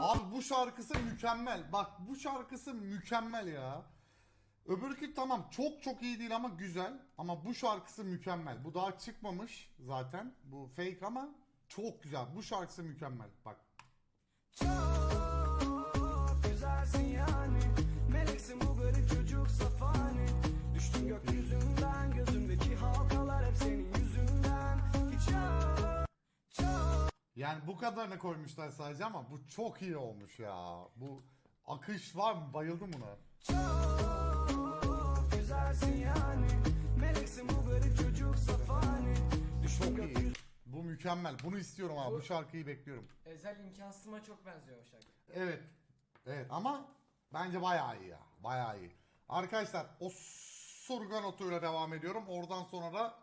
Abi bu şarkısı mükemmel. Bak bu şarkısı mükemmel ya. Öbürkü tamam çok çok iyi değil ama güzel. Ama bu şarkısı mükemmel. Bu daha çıkmamış zaten. Bu fake ama çok güzel. Bu şarkısı mükemmel. Bak Yani bu kadarını koymuşlar sadece ama bu çok iyi olmuş ya. Bu akış var mı? Bayıldım buna. çok güzelsin yani Meleksin bu garip çocuk safani Çok iyi. Bu mükemmel. Bunu istiyorum abi. Bu şarkıyı bekliyorum. Ezel imkansızıma çok benziyor o şarkı. Evet. Evet ama bence bayağı iyi ya. Bayağı iyi. Arkadaşlar o surgan otuyla devam ediyorum. Oradan sonra da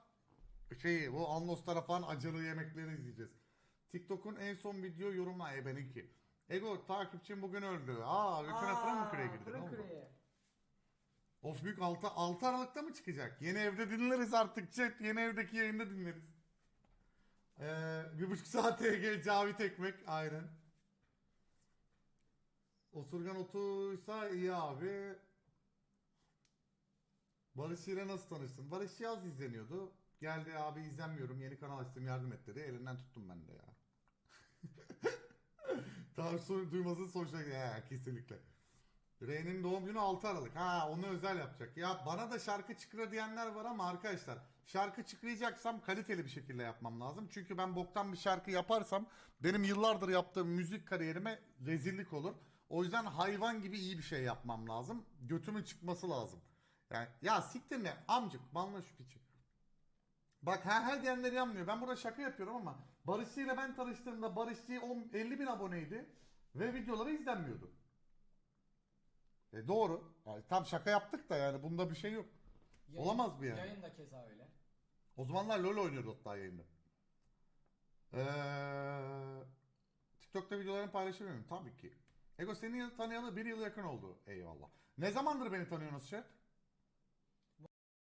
şeyi bu Anlos'lara falan acılı yemekleri izleyeceğiz. TikTok'un en son video yorumla e benimki. Ego takipçim bugün öldü. Aa götüne fırın mı küreye girdi? Ne Fırın oldu? Of büyük 6, 6 Aralık'ta mı çıkacak? Yeni evde dinleriz artık chat. Yeni evdeki yayında dinleriz. Ee, bir buçuk saat TG Cavit Ekmek. Aynen. Osurgan otuysa iyi abi. Barış ile nasıl tanıştın? Barış Yaz izleniyordu. Geldi abi izlenmiyorum yeni kanal açtım yardım et dedi. Elinden tuttum ben de ya. Soru duymasın sonuçta ya kesinlikle. R'nin doğum günü 6 Aralık. Ha onu özel yapacak. Ya bana da şarkı çıkra diyenler var ama arkadaşlar şarkı çıkrayacaksam kaliteli bir şekilde yapmam lazım. Çünkü ben boktan bir şarkı yaparsam benim yıllardır yaptığım müzik kariyerime rezillik olur. O yüzden hayvan gibi iyi bir şey yapmam lazım. Götümün çıkması lazım. Yani ya siktir ne amcık banla şu piçi. Bak her her diyenler yanmıyor. Ben burada şaka yapıyorum ama Barışçı ile ben tanıştığımda Barışçı 10 50 bin aboneydi ve videoları izlenmiyordu. E doğru. Yani tam şaka yaptık da yani bunda bir şey yok. Yayın- Olamaz mı yani? Yayın da keza öyle. O zamanlar LoL oynuyordu hatta yayında. Ee, TikTok'ta videolarını paylaşamıyorum tabii ki. Ego seni tanıyalı bir yıl yakın oldu. Eyvallah. Ne zamandır beni tanıyorsunuz chat?